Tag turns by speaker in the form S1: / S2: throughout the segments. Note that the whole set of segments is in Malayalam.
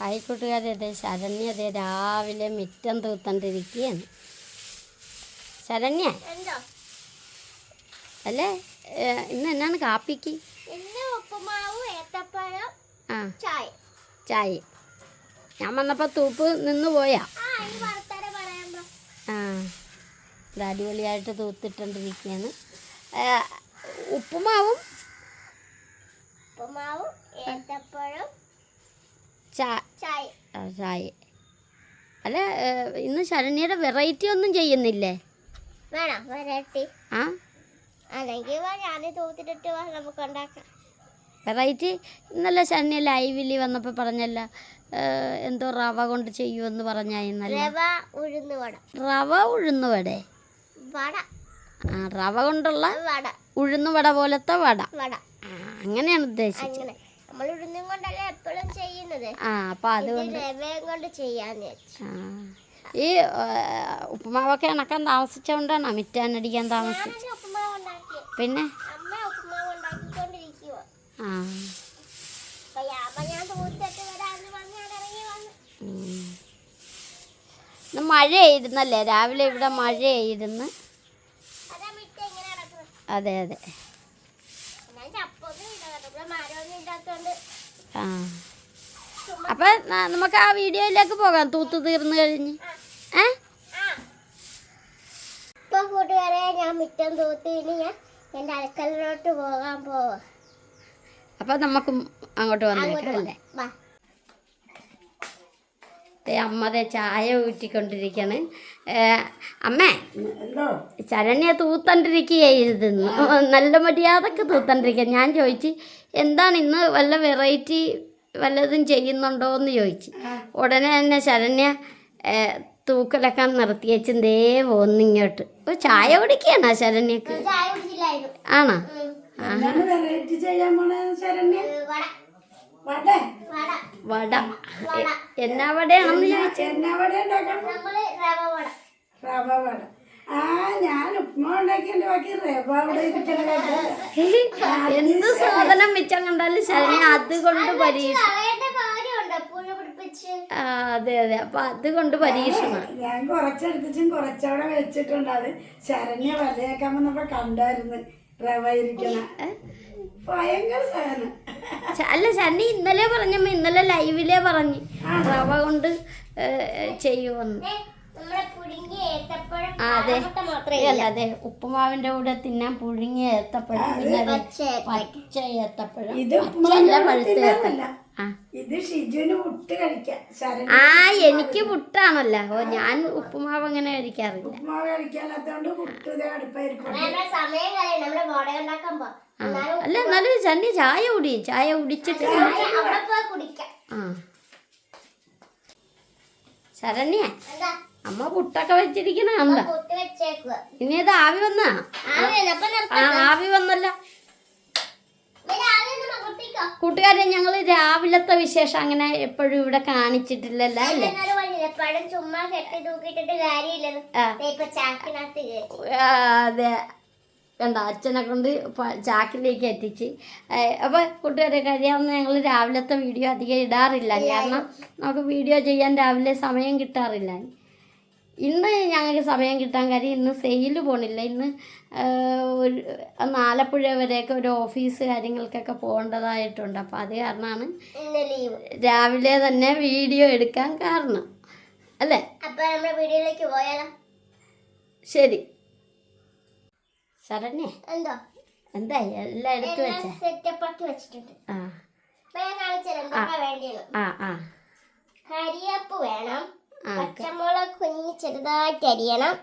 S1: ഹായ് ശരണ്യത രാവിലെ മിറ്റം തൂത്തണ്ടിരിക്കുകയാണ് ശരണ്യ? അല്ലേ? ഇന്ന് എന്നാണ് കാപ്പിക്ക്? ആ.
S2: ചായ.
S1: ഞാൻ വന്നപ്പോൾ തൂപ്പ് നിന്ന് പോയാ.
S2: ആ
S1: ഇത് അടിപൊളിയായിട്ട് തൂത്തിട്ടോണ്ടിരിക്കുകയാണ് ഉപ്പുമാവും?
S2: ഉപ്പുമാവും ഏത്തപ്പഴം ചായ.
S1: അല്ല ഇന്ന് ശരണ്യയുടെ വെറൈറ്റി ഒന്നും ചെയ്യുന്നില്ലേ?
S2: വേണം? വെറൈറ്റി
S1: ആ?
S2: അല്ലെങ്കിൽ ഞാൻ തൂത്തിട്ടിട്ട് നമുക്ക് ഉണ്ടാക്കാം.
S1: വെറൈറ്റി ഇന്നലെ ശരണ്യ ലൈവിൽ വന്നപ്പോൾ പറഞ്ഞല്ല എന്തോ റവ കൊണ്ട് ചെയ്യുമെന്ന് പറഞ്ഞായിരുന്നല്ല.
S2: റവ ഉഴുന്ന് വട.
S1: റവ ഉഴുന്നുവടേ
S2: വട.
S1: ആ റവ കൊണ്ടുള്ള
S2: വട.
S1: ഉഴുന്നുവട പോലത്തെ വട.
S2: വട.
S1: അങ്ങനെയാണ് ഉദ്ദേശിച്ചത്.
S2: നമ്മൾ ഉഴുന്നും കൊണ്ടല്ലേ എപ്പോഴും ചെയ്യുന്നത്.
S1: ആ അപ്പൊ അതുകൊണ്ട്
S2: രവയും കൊണ്ട് ചെയ്യാന്ന് വെച്ചു
S1: ഈ ഉപ്പുമാവൊക്കെ ഇണക്കാൻ താമസിച്ചോണ്ടാണ്? മിറ്റാനടിക്കാൻ
S2: ഉണ്ടാക്കി
S1: പിന്നെ?
S2: എഴുതുന്നല്ലേ
S1: ആ. ഇന്ന് മഴയായിരുന്നല്ലേ? രാവിലെ ഇവിടെ മഴയായിരുന്നു.
S2: എഴുതുന്നു അതെ
S1: അതെ അതെ
S2: ഞാൻ ചപ്പൊന്നും ഇല്ല കേട്ടോ ഇവിടെ മരമൊന്നും ഇല്ലാത്തോണ്ട്
S1: ആ. അപ്പൊ നമുക്ക് ആ വീഡിയോയിലേക്ക് പോകാം. തൂത്ത് തീർന്നു കഴിഞ്ഞ്. ഏ?
S2: ആ ഇപ്പൊ കൂട്ടുകാരെ ഞാൻ മിറ്റം തൂത്തി ഇനി ഞാൻ എന്റെ അടുക്കളയിലോട്ട് പോകാൻ പോവാ.
S1: അപ്പം നമുക്ക് അങ്ങോട്ട് വന്നേക്കാം അല്ലേ?
S2: വാ
S1: അമ്മ ദേ ചായ ഊറ്റിക്കൊണ്ടിരിക്കണ് അമ്മേ ശരണ്യ തൂത്തണ്ടിരിക്കുകയായിരുന്നു നല്ല മര്യാദയ്ക്ക് തൂത്തണ്ടിരിക്കുക. ഞാൻ ചോദിച്ച് എന്താണ് ഇന്ന് വല്ല വെറൈറ്റി വല്ലതും ചെയ്യുന്നുണ്ടോ എന്ന് ചോദിച്ചു ഉടനെ തന്നെ ശരണ്യ തൂക്കലൊക്കെ നിർത്തിയേച്ചും ദേ പോന്നിങ്ങോട്ട് ഓ ചായ കുടിക്കുകയാണോ ശരണ്യക്ക്? ആണോ?
S3: ആ വെറൈറ്റി ചെയ്യാൻ ശരണ്യ?
S2: വട.
S3: വട.
S2: വട.
S1: വട എന്നാ വടയാണെന്ന് ചോദിച്ചു.
S3: എന്നാ വട
S2: റവ വട.
S3: റവ വട. ആ ഞാൻ ഉപ്മാ ഉണ്ടാക്കിയതിന്റെ ബാക്കി റവ അവിടെ
S1: എന്ത് സാധനം മിച്ചം കണ്ടാലും ശരി. അതുകൊണ്ട് പരീക്ഷ അതെ അതെ. അപ്പൊ അതുകൊണ്ട് പരീക്ഷണം
S3: ഞാൻ കുറച്ചെടുത്തിച്ചും കുറച്ചവിടെ വെച്ചിട്ടുണ്ട്. അത് ശരണ്യ വലയേക്കാൻ വന്നപ്പോ കണ്ടായിരുന്നു റവ ഇരിക്കണ. ഭയങ്കര സാധനം.
S1: അല്ല ശനി ഇന്നലെ പറഞ്ഞമ്മ ഇന്നലെ ലൈവിലെ പറഞ്ഞ്. റവ കൊണ്ട് ചെയ്യുവന്ന്. ചെയ്യുമെന്ന്
S2: ഏത്തപ്പഴം
S1: അതെ. അല്ല അതെ. ഉപ്പുമാവിന്റെ കൂടെ തിന്നാൻ പുഴുങ്ങിയ ഏത്തപ്പഴം. പിന്നെ
S2: പച്ച
S1: ഏത്തപ്പഴം. പഴുത്ത ആ
S3: ഇത് ഷിജുവിന് മുട്ട് കഴിക്കാൻ.
S1: ആ എനിക്ക് പുട്ടാണല്ലോ. ഓ ഞാൻ ഉപ്പുമാവ് അങ്ങനെ കഴിക്കാറില്ല.
S3: കഴിക്കാത്തതുകൊണ്ട് പുട്ട് അടുപ്പായിരിക്കും.
S1: അല്ല എന്നാലും ചന്നി ചായ കുടി. ചായ കുടിച്ചിട്ട്
S2: അവിടെ പോയി കുടിക്കാം.
S1: ആ. ശരണ്യ അമ്മ പുട്ടൊക്കെ വെച്ചിരിക്കണ ഇനി ഇത് ആവി വന്നാ? ആവി വന്നല്ലോ
S2: ആവിയൊന്നും കുട്ടിക്കോ
S1: കൂട്ടുകാരെ ഞങ്ങൾ രാവിലത്തെ വിശേഷം അങ്ങനെ എപ്പോഴും ഇവിടെ കാണിച്ചിട്ടില്ലല്ലേ? അല്ലേ?
S2: പഴം ചുമ്മാ കെട്ടി
S1: കാര്യമില്ല അതെ. കണ്ട അച്ഛനെ കൊണ്ട് ചാക്കിലേക്ക് എത്തിച്ച്. അപ്പോൾ കൂട്ടുകാരെ കഴിയാവുന്ന ഞങ്ങൾ രാവിലത്തെ വീഡിയോ അധികം ഇടാറില്ല. കാരണം നമുക്ക് വീഡിയോ ചെയ്യാൻ രാവിലെ സമയം കിട്ടാറില്ല. ഇന്ന് ഞങ്ങൾക്ക് സമയം കിട്ടാൻ കാര്യം ഇന്ന് സെയിൽ പോണില്ല. ഇന്ന് ഒരു നാലപ്പുഴ ആലപ്പുഴ വരെയൊക്കെ ഒരു ഓഫീസ് കാര്യങ്ങൾക്കൊക്കെ പോകേണ്ടതായിട്ടുണ്ട്. അപ്പോൾ അത് കാരണമാണ് രാവിലെ തന്നെ വീഡിയോ എടുക്കാൻ കാരണം. അല്ലേ?
S2: അപ്പോൾ നമ്മുടെ വീഡിയോയിലേക്ക് പോയാലോ?
S1: ശരി. ശരണ്യ?
S2: എന്തോ?
S1: എന്താ എല്ലാം എടുത്തു
S2: വെച്ചിട്ടുണ്ട്.
S1: ആ. ആ ആ.
S2: കരിയപ്പ് വേണം. പച്ചമുളക് കുഞ്ഞ് ചെറുതായിട്ട് അരിയണം.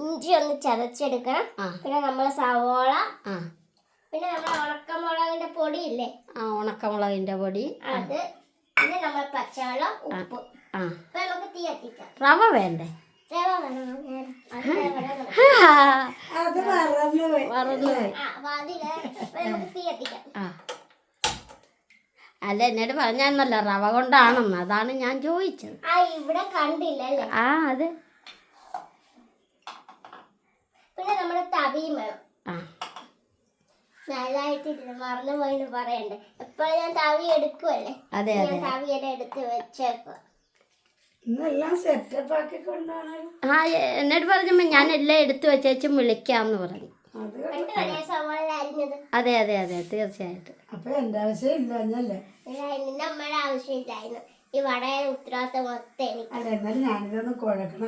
S2: ഇഞ്ചി ഒന്ന് ചതച്ചെടുക്കണം. പിന്നെ നമ്മൾ സവോള. പിന്നെ നമ്മൾ ഉണക്കമുളകിന്റെ പൊടി ഇല്ലേ
S1: ആ ഉണക്കമുളകിന്റെ പൊടി.
S2: അത്. പിന്നെ നമ്മൾ പച്ചവെള്ളം ഉപ്പ്. അപ്പൊ നമുക്ക് തീ കത്തിക്കാം.
S1: റവ വേണ്ടേ?
S2: റവ വേണം. ഞാൻ അത് റവ വേണം.
S3: അത് മറന്നുപോയി
S1: മറന്നുപോയി
S2: ആ അപ്പൊ അതിൽ അപ്പൊ നമുക്ക് തീ കത്തിക്കാം
S1: ആ അല്ല എന്നോട് പറഞ്ഞല്ല റവ കൊണ്ടാണെന്ന്. അതാണ് ഞാൻ ചോദിച്ചത്.
S2: ആ ഇവിടെ കണ്ടില്ല
S1: ആ അതെ.
S2: പിന്നെ നമ്മുടെ തവിയും വേണം.
S1: ആ.
S2: നല്ലതായിട്ടില്ല മറന്നു പോയിന്ന് പറയണ്ടേ. എപ്പോഴും ഞാൻ തവി എടുക്കുവല്ലേ?
S1: അതെ
S2: ഞാൻ
S1: തവി
S2: തവിയെല്ലാം എടുത്ത് വെച്ചേക്കുക
S1: ആ എന്നോട് പറഞ്ഞപ്പോ ഞാൻ എല്ലാം എടുത്തു വെച്ചേച്ചും വിളിക്കാന്ന് പറഞ്ഞു.
S3: അത്
S2: രണ്ട്
S1: അതെ അതെ അതെ തീർച്ചയായിട്ടും.
S3: അപ്പൊ എന്റെ ആവശ്യം?
S2: ആവശ്യമില്ലായിരുന്നു. ഈ വടയുടെ ഉത്തരവാദിത്തം മൊത്തം എനിക്ക്.
S3: അല്ല എന്നാലും ഞാനിതൊന്ന് കുഴക്കണ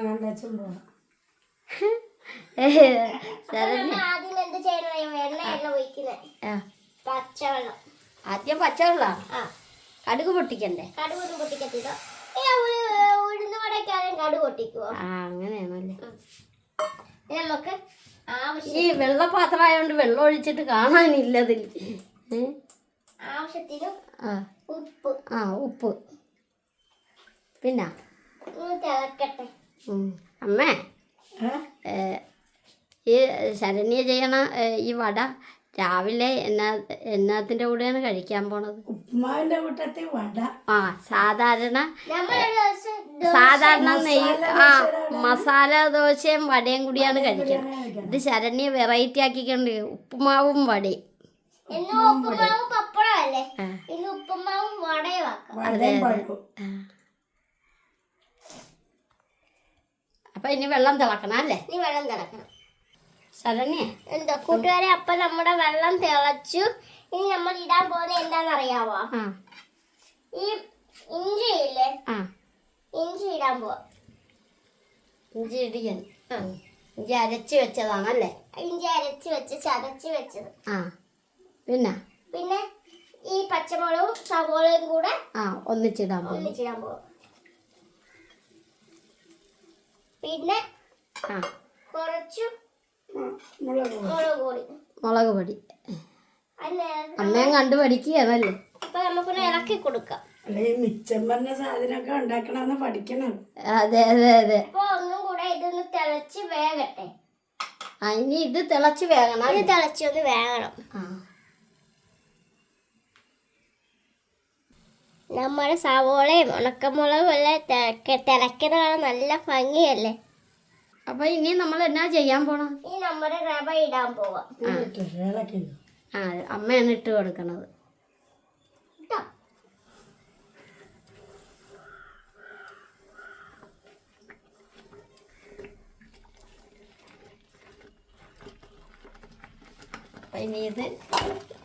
S2: ആദ്യം എന്ത് ചെയ്യണം? ഒഴിക്കുന്നത്. പച്ചവെള്ളം.
S1: ആദ്യം പച്ചവെള്ള?
S2: ആ.
S1: കടുക് പൊട്ടിക്കണ്ടേ?
S2: കടുകൊന്നും പൊട്ടിക്കത്തില്ല. ഉഴുന്ന് വടക്കാരൻ കടുക് പൊട്ടിക്കുവോ?
S1: ആ അങ്ങനെയാണല്ലേ.
S2: നമുക്ക്
S1: ഈ വെള്ളപാത്രമായോണ്ട് വെള്ളം ഒഴിച്ചിട്ട് കാണാനില്ല അതിൽ
S2: ആവശ്യത്തിന് ഉപ്പ്.
S1: ആ ഉപ്പ്. പിന്നെ. അമ്മേ ഈ ശരണ്യ ചെയ്യണ ഈ വട രാവിലെ എന്നാ എന്നാത്തിന്റെ കൂടെയാണ് കഴിക്കാൻ പോണത്?
S3: ഉപ്പുമാവിന്റെ കൂട്ടത്തിൽ വട.
S1: ആ സാധാരണ സാധാരണ നെയ്യ് ആ മസാല ദോശയും വടയും കൂടിയാണ് കഴിക്കുന്നത് ഇത് ശരണ്യ വെറൈറ്റി ആക്കിക്കൊണ്ട് ഉപ്പുമാവും വടയും.
S2: ഉപ്പുമാവും പപ്പടമല്ലേ ഉപ്പുമാവും വടയും
S1: അപ്പൊ ഇനി വെള്ളം തിളക്കണം അല്ലേ?
S2: ഇനി വെള്ളം തിളക്കണം.
S1: ശരണ്യ?
S2: എന്താ കൂട്ടുകാരെ അപ്പൊ നമ്മുടെ വെള്ളം തിളച്ചു. ഇനി നമ്മൾ ഇടാൻ പോകുന്നത് എന്താണെന്നറിയാവോ? ഈ ഇഞ്ചി ഇല്ലേ? ഇഞ്ചി ഇടാൻ പോവാ.
S1: ഇഞ്ചി ഇടിയൻ ഇഞ്ചി അരച്ച് വെച്ചതാണല്ലേ?
S2: ഇഞ്ചി അരച്ച് വെച്ച് ചതച്ച് വെച്ചത്.
S1: ആ. പിന്നെ?
S2: പിന്നെ ഈ പച്ചമുളകും സവോളയും കൂടെ
S1: ആ ഒന്നിച്ചിടാൻ പോകും
S2: ഒന്നിച്ചിടാൻ പോവാ. പിന്നെ കുറച്ചു
S3: മുളക് പൊടി.
S1: അമ്മയും കണ്ടു പഠിക്കുകയാണല്ലേ
S2: നമുക്കൊന്ന് ഇളക്കി കൊടുക്കാം.
S3: അല്ല ഈ മിച്ചം പറഞ്ഞ സാധനമൊക്കെ ഉണ്ടാക്കണമെന്ന് പഠിക്കണം.
S1: അതെ അതെ അതെ.
S2: ഒന്നും കൂടെ ഇതൊന്ന് തിളച്ച് വേകട്ടെ.
S1: ആ ഇനി ഇത് തിളച്ച് വേകണം
S2: ഇത് തിളച്ചൊന്ന് വേകണം. നമ്മുടെ സവോളയും ഉണക്കമുളകും എല്ലാം തിളക്ക തിളക്കുന്ന കാണാൻ നല്ല ഭംഗിയല്ലേ?
S1: അപ്പൊ ഇനി നമ്മൾ എന്നാ ചെയ്യാൻ പോണം?
S2: ഇനി നമ്മുടെ റവ ഇടാൻ പോവാം.
S1: ആ. അമ്മയാണ് ഇട്ട് കൊടുക്കണത്. ഇനി ഇത്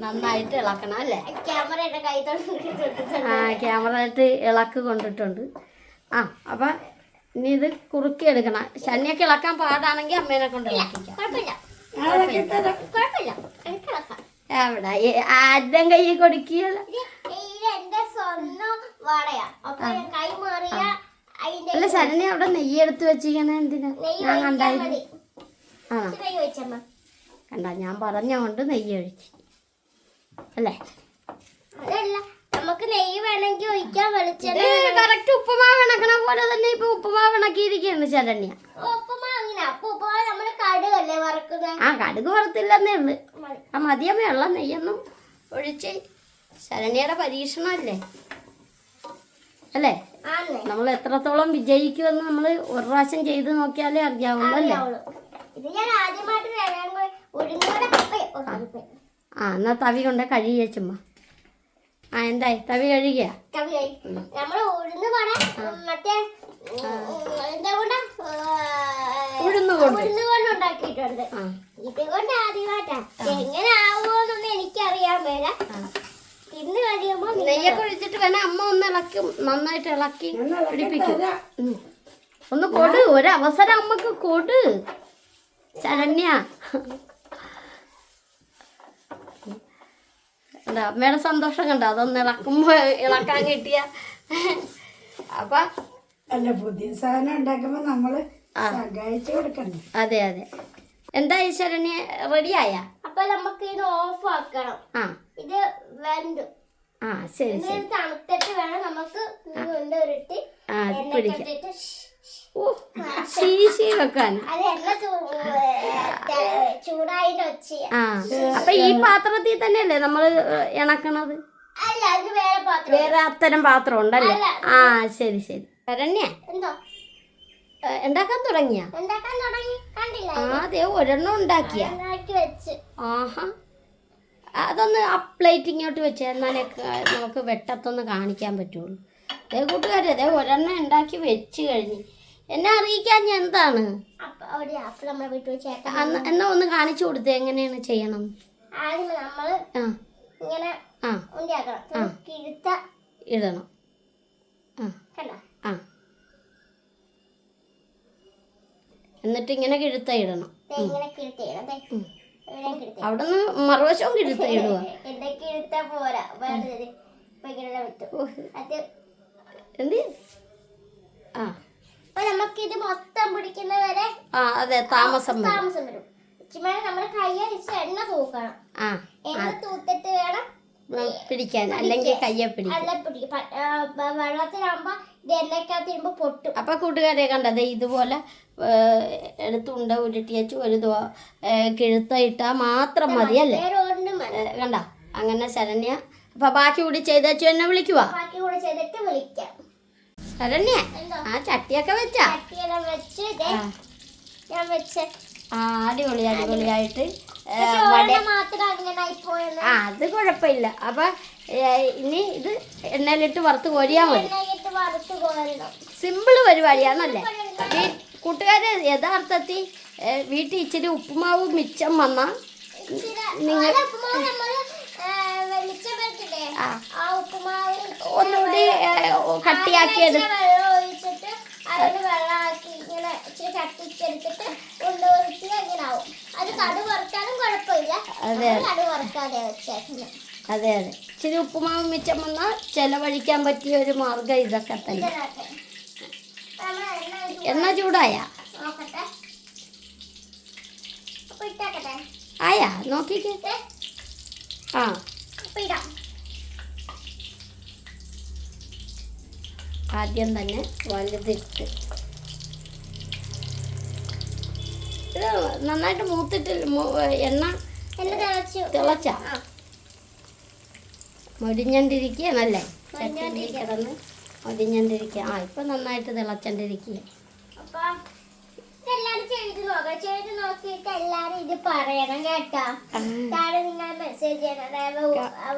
S1: നന്നായിട്ട് ഇളക്കണം അല്ലേ?
S2: ക്യാമറയുടെ കൈ
S1: ആ ക്യാമറ ആയിട്ട് ഇളക്ക് കൊണ്ടിട്ടുണ്ട്. ആ അപ്പൊ ഇനി ഇത് കുറുക്കി എടുക്കണം. ശനിയൊക്കെ ഇളക്കാൻ പാടാണെങ്കിൽ അമ്മേനെ കൊണ്ട് ഇളക്കിക്കാം. എവിടെ? ആദ്യം കൈ കൊടുക്കുകയല്ല
S2: ശനി
S1: അല്ല ശരണി അവിടെ നെയ്യ് എടുത്ത് വെച്ചിരിക്കണ എന്തിനാ? ഞാൻ കണ്ടായിരുന്നു
S2: മതി.
S1: ആ.
S2: ഇച്ചിരി നെയ്യ്
S1: കണ്ട ഞാൻ പറഞ്ഞോണ്ട് നെയ്യ് ഒഴിച്ച്. അല്ലേ?
S2: അതല്ല. നമുക്ക് നെയ്യ് വേണമെങ്കിൽ ഒഴിക്കാൻ വെളിച്ചെണ്ണ
S1: കറക്റ്റ് ഉപ്പുമാവ് ഇണക്കണ പോലെ തന്നെ ഇപ്പൊ ഉപ്പുമാവ് ഇണക്കിയിരിക്കുകയാണ്
S2: വറക്കുന്നത്?
S1: ആ കടുക് വറുത്തില്ലെന്നേ
S2: ഉണ്ട്
S1: ആ മതിയമ്മേ ഉള്ള നെയ്യൊന്നും ഒഴിച്ച് ശരണ്യയുടെ പരീക്ഷണമല്ലേ? അല്ലേ? നമ്മൾ എത്രത്തോളം വിജയിക്കുമെന്ന് നമ്മൾ ഒരു പ്രാവശ്യം ചെയ്ത് നോക്കിയാലേ അറിയാവുള്ളൂ അല്ലേ? ആ എന്നാ തവി കൊണ്ട് കഴുകിയ ചുമ്മാ ആ എന്തായി? തവി കഴുകിയ?
S2: നമ്മൾ ഉഴുന്ന് പട മറ്റേ എന്താ കൊണ്ട്?
S1: ഉഴുന്ന് കൊണ്ട്.
S2: ഉഴുന്ന് കൊണ്ട് ഉണ്ടാക്കിയിട്ടുണ്ട്.
S1: ആ.
S2: ഇത് കൊണ്ട് ആദ്യമായിട്ടാ. എങ്ങനെ ആവുമോന്നൊന്നും എനിക്കറിയാൻ മേല. ഇന്ന് കഴിയുമ്പോ നിങ്ങൾ-
S1: നെയ്യൊക്കെ ഒഴിച്ചിട്ട് വേണേ അമ്മ ഒന്ന് ഇളക്കി നന്നായിട്ട് ഇളക്കി പിടിപ്പിക്കും. ഒന്ന് കൊടു ഒരവസരം അമ്മയ്ക്ക് കൊടു. ശരണ്യ. എന്താ അമ്മയുടെ സന്തോഷം കണ്ട? അതൊന്ന് ഇളക്കുമ്പോ ഇളക്കാൻ കിട്ടിയ. അപ്പൊ
S3: അല്ല പുതിയ സാധനം ഉണ്ടാക്കുമ്പോ നമ്മൾ സഹായിച്ചു
S1: അതെ അതെ. എന്താ ഈശ്വരന് റെഡിയായ
S2: അപ്പൊ നമുക്ക് ഇത് ഓഫ് ആക്കണം.
S1: ആ.
S2: ഇത് വെന്തു.
S1: ആ ശരി
S2: തണുത്തിട്ട് വേണം നമുക്ക് കൊണ്ടുവരിട്ട്
S1: ആ പിടിക്കാം. ശീശി വെക്കാൻ ആ അപ്പൊ ഈ പാത്രത്തിൽ തന്നെയല്ലേ നമ്മൾ ഇണക്കണത്?
S2: വേറെ
S1: അത്തരം പാത്രം ഉണ്ടല്ലേ? ആ ശരി ശരി. ശരണ്യ ഉണ്ടാക്കാൻ തുടങ്ങിയ? അതെ ഒരെണ്ണം ഉണ്ടാക്കിയ.
S2: വെച്ച്.
S1: ആഹാ. അതൊന്ന് ആ പ്ലേറ്റ് ഇങ്ങോട്ട് വെച്ച് എന്നാലേ നമുക്ക് വെട്ടത്തൊന്ന് കാണിക്കാൻ പറ്റുള്ളൂ. അതേ കൂട്ടുകാരെ അതേ ഒരെണ്ണം ഉണ്ടാക്കി വെച്ച് കഴിഞ്ഞ്. എന്നെ അറിയിക്കാൻ ഞാൻ എന്താണ്? എന്നാ ഒന്ന് കാണിച്ചു കൊടുത്തേ എങ്ങനെയാണ് ചെയ്യണം?
S2: ഇങ്ങനെ
S1: ഇടണം. ആ. എന്നിട്ട് ഇങ്ങനെ കിഴുത്ത ഇടണം. അവിടെ നിന്ന് മറുവശവും കിഴുത്ത ഇടുക എന്ത്? ആ.
S2: അപ്പൊ നമുക്ക് ഇത് മൊത്തം പിടിക്കുന്ന വരെ
S1: ആ അതെ താമസം
S2: താമസം വരും. ചുമ്മാ നമ്മുടെ കയ്യെ എണ്ണ തൂക്കണം. എണ്ണ തൂത്തിട്ട് വേണം
S1: പിടിക്കാൻ. അല്ലെങ്കിൽ കയ്യെ പിടിക്കും.
S2: വെള്ളത്തിലാകുമ്പോ ഇത് എണ്ണക്കകത്ത് ഇരുമ്പോ പൊട്ടും.
S1: അപ്പൊ കൂട്ടുകാരെ കണ്ടത് ഇതുപോലെ എടുത്തുണ്ട ഉരുട്ടിയച്ച് ഒരു ദോ ഏ, കിഴുത്ത ഇട്ടാൽ മാത്രം മതി അല്ലേ? കണ്ട? അങ്ങനെ ശരണ്യ. അപ്പൊ ബാക്കി കൂടി ചെയ്തേച്ചു എന്നെ വിളിക്കുവാ?
S2: ബാക്കി കൂടി ചെയ്തിട്ട് വിളിക്കാം.
S1: ശരണ്യ ആ ചട്ടിയൊക്കെ വെച്ചാ. ആ. അടിപൊളി അടിപൊളിയായിട്ട് ആ അത് കുഴപ്പമില്ല. അപ്പൊ ഇനി ഇത് എണ്ണയിലിട്ട് വറുത്ത് കോരിയാ മതി. സിമ്പിൾ പരിപാടിയാണല്ലേ കൂട്ടുകാര് യഥാർത്ഥത്തിൽ വീട്ടിൽ ഇച്ചിരി ഉപ്പുമാവ് മിച്ചം വന്നാൽ നിങ്ങൾ
S2: അത് ഉപ്പുമാവ് നമ്മൾ ആ, വെളിച്ചം വരത്തില്ലേ
S1: ആ.
S2: ആ ഉപ്പുമാവ്
S1: ഒന്നുകൂടി കട്ടിയാക്കി എടുത്ത്
S2: ഇച്ചിരി വെള്ളം ഒഴിച്ചിട്ട് അതിന് വെള്ളമാക്കി ഇങ്ങനെ ഇച്ചിരി കട്ടിച്ചെടുത്തിട്ട് കൊണ്ടുപോയിട്ട് ഇങ്ങനെ ആവും. അത് കടു കുഴപ്പമില്ല.
S1: അതെ.
S2: കടു
S1: അതെ അതെ. ഇച്ചിരി ഉപ്പുമാവ് മിച്ചം വന്നാൽ ചെലവഴിക്കാൻ പറ്റിയ ഒരു മാർഗം ഇതൊക്കെ തന്നെ.
S2: എണ്ണ
S1: ചൂടായ? ആയാ? നോക്കിക്കേ. ആ
S2: അപ്പൊ ഇടാം
S1: ആദ്യം തന്നെ വലുതിട്ട്. ഇത് നന്നായിട്ട് മൂത്തിട്ട് എണ്ണ
S2: തിളച്ചു.
S1: മൊരിഞ്ഞണ്ടിരിക്കുകയാണല്ലേ ചട്ടിയിൽ. കിടന്ന് മൊരിഞ്ഞണ്ടിരിക്കുക ആ ഇപ്പൊ നന്നായിട്ട് തിളച്ചണ്ടിരിക്കുക
S2: അപ്പൊ. ചെയ്ത് നോക്കാം ചെയ്ത് നോക്കിയിട്ട് എല്ലാരും ഇത് പറയണം കേട്ടോ. താഴെ നിങ്ങൾ മെസ്സേജ് ചെയ്യണം. അതായത്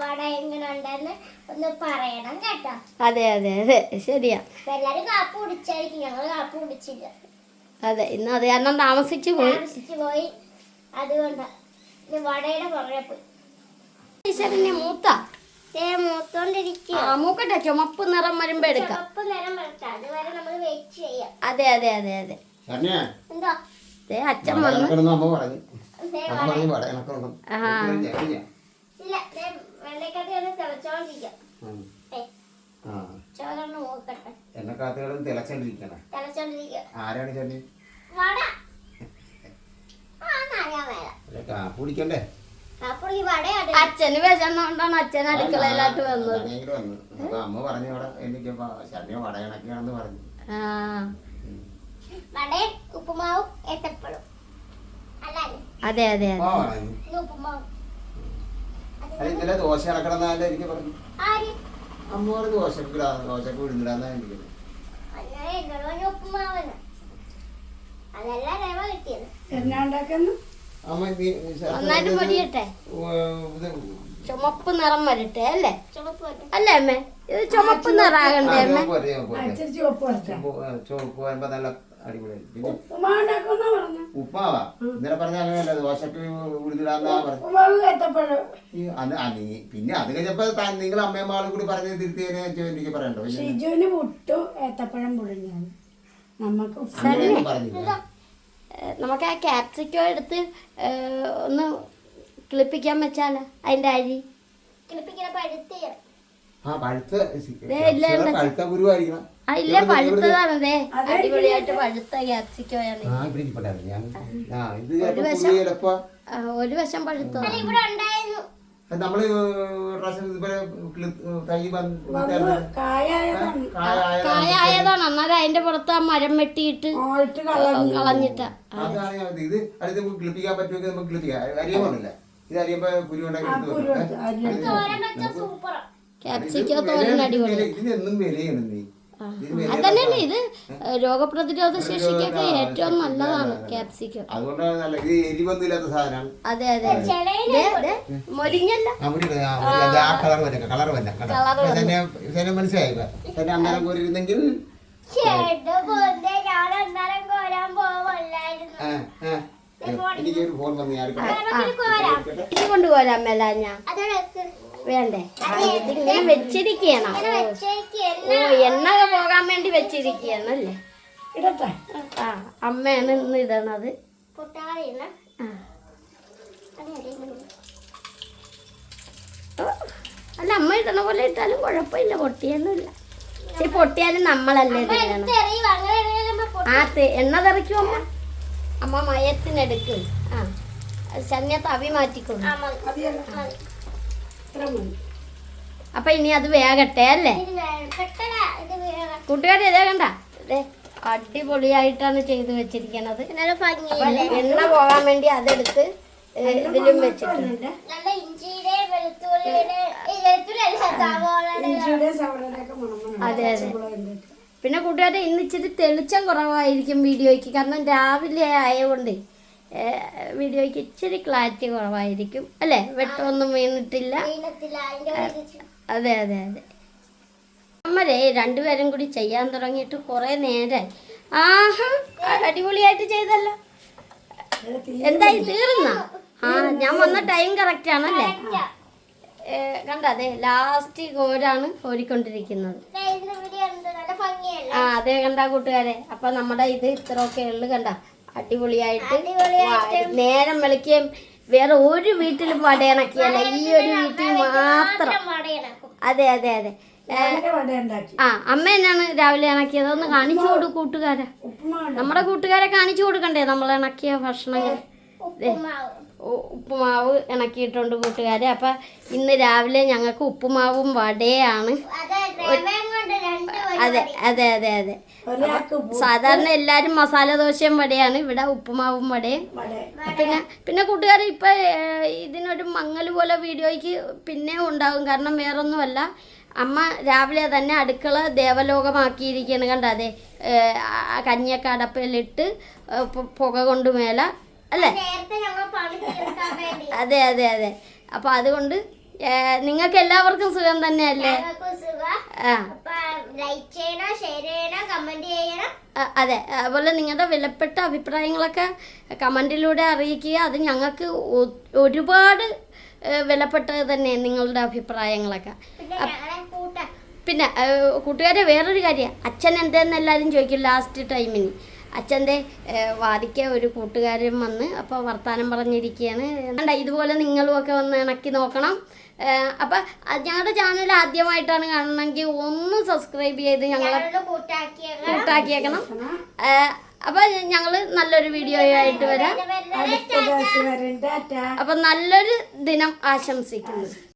S2: വട എങ്ങനെ ഉണ്ടെന്ന് ഒന്ന് പറയണം കേട്ടോ.
S1: അതെ അതെ അതെ. ശരിയാ.
S2: അപ്പൊ എല്ലാരും കാപ്പ് കുടിച്ചായിരിക്കും. ഞങ്ങൾ കാപ്പ് കുടിച്ചില്ല.
S1: അതെ ഇന്ന് അത് കാരണം താമസിച്ചു പോയി.
S2: താമസിച്ചു പോയി. അതുകൊണ്ട് ഇത് വടയുടെ പുറകെ പോയി.
S1: മൂത്ത?
S2: ദേ മൂത്തോണ്ടിരിക്കുക
S1: ആ മൂക്കട്ടെ ചുമപ്പ് നിറം വരുമ്പോ എടുക്കാം.
S2: നിറം വരട്ടെ. അതുവരെ നമ്മൾ വെയിറ്റ് ചെയ്യാം.
S1: അതെ അതെ അതെ അതെ.
S4: തന്നെ
S2: എന്തോ?
S1: അച്ഛൻ വന്നു.
S4: എനക്കൊന്നും അമ്മ പറഞ്ഞു.
S2: ദേ
S4: അമ്മ വട എനക്കൊന്നും
S1: ആ.
S2: ഇല്ല ദേ വെള്ളക്കകത്ത് ഒന്ന് തിളച്ചോണ്ടിരിക്കാം. ഏ
S4: ആ.
S2: ചോറൊന്ന് നോക്കട്ടെ.
S4: എന്നെ കാത്തുകളും തിളച്ചോണ്ടിരിക്കണ. ആരാണ് ചെന്നി
S2: വട. ആ അറിയാൻ മേല
S4: അല്ല കാപ്പ് കുടിക്കണ്ടേ?
S2: അപ്പോൾ ഈ വടയാണ്
S1: അച്ഛന് വിശന്നോണ്ടാണ് അച്ഛൻ അടുക്കളയിലോട്ട് വന്നത്.
S4: അമ്മ പറഞ്ഞു അവിടെ എനിക്ക് ശല്യം വട ഇണക്കിയാണെന്ന് പറഞ്ഞു.
S1: ആ.
S2: വടയും ഉപ്പുമാവും ഏത്തപ്പഴവും. അല്ലേ
S1: അതെ അതെ
S4: ഇന്നലെ ദോശ എനിക്ക് പറഞ്ഞു. ദോശക്ക് ദോശക്ക് വിടുന്നിടാന്നാ എനിക്ക്
S1: ചുമപ്പ് നിറം വരട്ടെ അല്ലേ? അല്ലേ അമ്മേ? ഇത് ചുമപ്പ് നിറാകണ്ടേ അമ്മേ?
S4: ചുവപ്പ് വരുമ്പോ നല്ല അടിപൊളിയായി പിന്നെ ഉപ്പാവാ. ഇന്നലെ പറഞ്ഞ അങ്ങനെയല്ല ദോശക്ക് ഉഴുതിടാന്നാ പറഞ്ഞു. അത് നീ- പിന്നെ അത് കഴിഞ്ഞപ്പോ നിങ്ങൾ അമ്മയമ്മാളും കൂടി പറഞ്ഞു തിരുത്തിയതിനെ എനിക്ക് പറയണ്ടോ?
S3: ഷിജുവിന് പുട്ടു ഏത്തപ്പഴം പുഴുങ്ങിയാണ് നമുക്ക്
S1: നമുക്ക് ആ ക്യാപ്സിക്കോ എടുത്ത് ഒന്ന് കിളിപ്പിക്കാൻ വെച്ചാലോ? അതിന്റെ അരി.
S2: കിളിപ്പിക്കുന്ന പഴുത്ത്
S4: ആ പഴുത്ത
S1: ദേ, ഇല്ല, ഇല്ല.
S4: പഴുത്ത ഗുരുവായിരിക്കണം
S1: ആ ഇല്ല
S4: എവിടുന്ന്- എവിടുന്ന്?
S1: പഴുത്തതാണ് ദേ. അടിപൊളിയായിട്ട് പഴുത്ത ക്യാപ്സിക്കോയാണ്
S4: ആ ഇവിടെ ഇരിപ്പുണ്ടായിരുന്നു ഞാൻ ആ. ഇത് ചിലപ്പോ പുളി ചിലപ്പോ
S1: ആ, ഒരു വശം പഴുത്തതാണ്
S2: ഇവിടെ ഉണ്ടായിരുന്നു.
S3: നമ്മൾ കായായതാണ്.
S4: കായ
S1: കായായതാണ്. അന്നേരം അതിന്റെ പുറത്ത് ആ മരം വെട്ടിയിട്ട്
S3: കളഞ്ഞിട്ടാണ്
S1: കളഞ്ഞിട്ടാ.
S4: ഇത് അടുത്ത് നമുക്ക് കിളിപ്പിക്കാൻ പറ്റുമെങ്കിൽ നമുക്ക് കിളിപ്പിക്കാം. അരിയാൻ പോണില്ല. ഇത് അറിയുമ്പോ കുരു
S1: ക്യാപ്സിക്കോ
S4: ഇത്
S1: തോരൻ അടിപൊളി
S4: ഇതിനെന്നും വിലയാണ് നീ
S1: രോഗപ്രതിരോധ ശേഷിക്കൊക്കെ ഏറ്റവും നല്ലതാണ് ക്യാപ്സിക്കം അതെ അതെ മൊരിഞ്ഞല്ല
S4: മനസ്സിലായി ഇപ്പൊ. തന്നെ അന്നേരം പോയിരുന്നെങ്കിൽ
S2: ചേട്ടൻ പോലെ ഞാൻ അന്നേരം കോരാൻ പോവല്ലായിരുന്നു
S4: ആ, ആ. എനിക്ക് ഒരു ഫോൺ വന്നു ഞാൻ
S1: കൊണ്ടുപോരാൻ വേണ്ടേ? ഇതിങ്ങനെ വെച്ചിരിക്കണം ഓ എണ്ണ പോകാൻ വേണ്ടി വെച്ചിരിക്കണല്ലേ
S3: ഇടട്ടെ.
S1: ആ അമ്മയാണ് ഇന്ന് ഇടണത്. അല്ല അമ്മ ഇടണ പോലെ ഇട്ടാലും കുഴപ്പമില്ല പൊട്ടിയൊന്നുമില്ല. പക്ഷെ പൊട്ടിയാലും നമ്മളല്ലേ തിന്നണം ആ എണ്ണ തെറിക്കും അമ്മ? അമ്മ മയത്തിനെടുക്കും. ആ ശന്യ തവി മാറ്റിക്കൊള്ളു
S2: ആ, മതി.
S3: മതിയല്ലോ
S2: മതി.
S3: ഇത്ര മതി
S1: അപ്പൊ ഇനി അത് വേഗട്ടെ അല്ലേ? കൂട്ടുകാരി ഇത് കണ്ട ദേ, അടിപൊളിയായിട്ടാണ് ചെയ്ത് വെച്ചിരിക്കണത്. എണ്ണ പോകാൻ വേണ്ടി അതെടുത്ത് ഇതിലും വെച്ചിട്ടുണ്ട്. അതെ അതെ. പിന്നെ കൂട്ടുകാരെ ഇന്ന് ഇച്ചിരി തെളിച്ചം കുറവായിരിക്കും വീഡിയോയ്ക്ക്. കാരണം രാവിലെ ആയതുകൊണ്ട് വീഡിയോയ്ക്ക് ഇച്ചിരി ക്ലാരിറ്റി കുറവായിരിക്കും. അല്ലേ? വെട്ടമൊന്നും വീണിട്ടില്ല. അതെ അതെ അതെ. അമ്മരെ രണ്ടുപേരും കൂടി ചെയ്യാൻ തുടങ്ങിയിട്ട് കുറേ നേരമായി ആഹാ അടിപൊളിയായിട്ട് ചെയ്തല്ലോ. എന്തായി? തീർന്ന? ആ ഞാൻ വന്ന ടൈം കറക്റ്റ്. ആണല്ലേ കണ്ട? അതെ ലാസ്റ്റ് കോരാണ് കോരിക്കൊണ്ടിരിക്കുന്നത്
S2: ഭംഗിയല്ലേ?
S1: ആ അതെ കണ്ട കൂട്ടുകാരെ? അപ്പൊ നമ്മുടെ ഇത് ഇത്രയൊക്കെ ഉള്ളു കണ്ട? അടിപൊളിയായിട്ട്
S2: അടിപൊളിയായിട്ട്.
S1: നേരം വിളിക്കുകയും വേറെ ഒരു വീട്ടിലും വടയണക്കിയല്ല ഈ ഒരു വീട്ടിൽ മാത്രം. അതെ അതെ അതെ. ആ അമ്മ എന്നാണ് രാവിലെ ഇണക്കിയത്? ഒന്ന് കാണിച്ചു കൊടു കൂട്ടുകാരെ. നമ്മുടെ കൂട്ടുകാരെ കാണിച്ചു കൊടുക്കണ്ടേ നമ്മൾ ഇണക്കിയ ഭക്ഷണങ്ങൾ?
S2: ഉപ്പുമാവ്
S1: ഇണക്കിയിട്ടുണ്ട് കൂട്ടുകാരെ. അപ്പം ഇന്ന് രാവിലെ ഞങ്ങൾക്ക് ഉപ്പുമാവും വടയാണ്.
S2: അത് റവയും കൊണ്ട് രണ്ട്
S1: അതെ അതെ അതെ അതെ. സാധാരണ എല്ലാരും മസാല ദോശയും വടയാണ്. ഇവിടെ ഉപ്പുമാവും വടയും. പിന്നെ പിന്നെ കൂട്ടുകാർ ഇപ്പം ഇതിനൊരു മങ്ങൽ പോലെ വീഡിയോയ്ക്ക് പിന്നെ ഉണ്ടാകും. കാരണം വേറൊന്നുമല്ല. അമ്മ രാവിലെ തന്നെ അടുക്കള ദേവലോകമാക്കിയിരിക്കുകയാണ് കണ്ടതെ കഞ്ഞിയൊക്കെ അടപ്പിലിട്ട് പുക കൊണ്ട് മേല അല്ലേ? അതെ അതെ അതെ. അപ്പൊ അതുകൊണ്ട് നിങ്ങൾക്ക് എല്ലാവർക്കും സുഖം തന്നെയല്ലേ? അതെ. അതുപോലെ നിങ്ങളുടെ വിലപ്പെട്ട അഭിപ്രായങ്ങളൊക്കെ കമന്റിലൂടെ അറിയിക്കുക. അത് ഞങ്ങൾക്ക് ഒരുപാട് വിലപ്പെട്ടത് തന്നെ നിങ്ങളുടെ അഭിപ്രായങ്ങളൊക്കെ.
S2: പിന്നെ
S1: കൂട്ടുകാരെ വേറൊരു കാര്യം. അച്ഛൻ എന്തെന്ന് എല്ലാവരും ചോദിക്കും ലാസ്റ്റ് ടൈമിന് അച്ഛന്റെ വാദിക്ക ഒരു കൂട്ടുകാരൻ വന്ന് അപ്പോൾ വർത്തമാനം പറഞ്ഞിരിക്കുകയാണ്. വേണ്ട ഇതുപോലെ നിങ്ങളും ഒക്കെ ഒന്ന് ഇണക്കി നോക്കണം. അപ്പം ഞങ്ങളുടെ ചാനൽ ആദ്യമായിട്ടാണ് കാണണമെങ്കിൽ ഒന്ന് സബ്സ്ക്രൈബ് ചെയ്ത് ഞങ്ങളെ
S2: ഞങ്ങളൊന്ന്
S1: കൂട്ടാക്കിയേക്കണം. അപ്പം ഞങ്ങൾ നല്ലൊരു വീഡിയോ ആയിട്ട് വരാം.
S3: അടുത്ത ദിവസം വരെ ടാറ്റാ
S1: അപ്പം നല്ലൊരു ദിനം ആശംസിക്കുന്നു.